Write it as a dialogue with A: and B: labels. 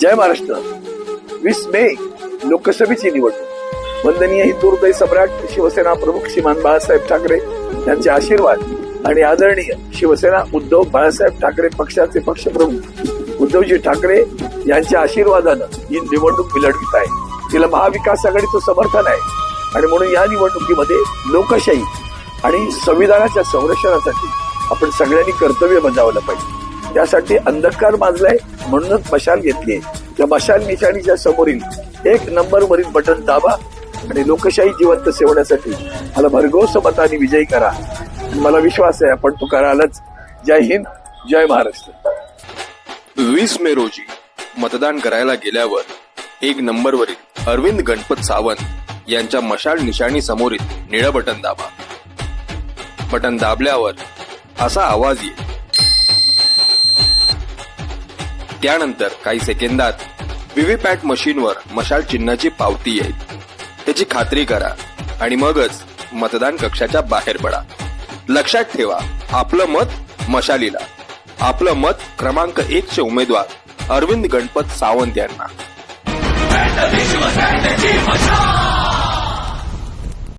A: जय महाराष्ट्र. वीस मे लोकसभेची निवडणूक. वंदनीय हिंदुहृदय सम्राट शिवसेना प्रमुख श्रीमान बाळासाहेब ठाकरे यांचे आशीर्वाद आणि आदरणीय शिवसेना उद्धव बाळासाहेब ठाकरे पक्षाचे पक्षप्रमुख उद्धवजी ठाकरे यांच्या आशीर्वादानं ही निवडणूक मी आहे. तिला महाविकास आघाडीचं समर्थन आहे. आणि म्हणून या निवडणुकीमध्ये लोकशाही आणि संविधानाच्या संरक्षणासाठी आपण सगळ्यांनी कर्तव्य बजावलं पाहिजे. त्यासाठी अंधकार माजलाय म्हणूनच मशाल घेतली त्या मशाल निशाणीच्या समोरील एक नंबर वरील बटन दाबा आणि लोकशाही जिवंत सेवण्यासाठी मला भरघोस मताने विजयी करा. मला विश्वास आहे आपण तो करालच जय हिंद जय महाराष्ट्र.
B: वीस मे रोजी मतदान करायला गेल्यावर एक नंबरवरील अरविंद गणपत सावंत यांच्या मशाल निशाणी समोरील निळं बटन दाबा. बटन दाबल्यावर असा आवाज येईल. त्यानंतर काही सेकंदात व्हीव्हीपॅट मशीनवर मशाल चिन्हाची पावती येईल. त्याची खात्री करा आणि मगच मतदान कक्षाच्या बाहेर पडा. लक्षात ठेवा आपलं मत मशालीला. आपलं मत क्रमांक एक चे उमेदवार अरविंद गणपत सावंत यांना.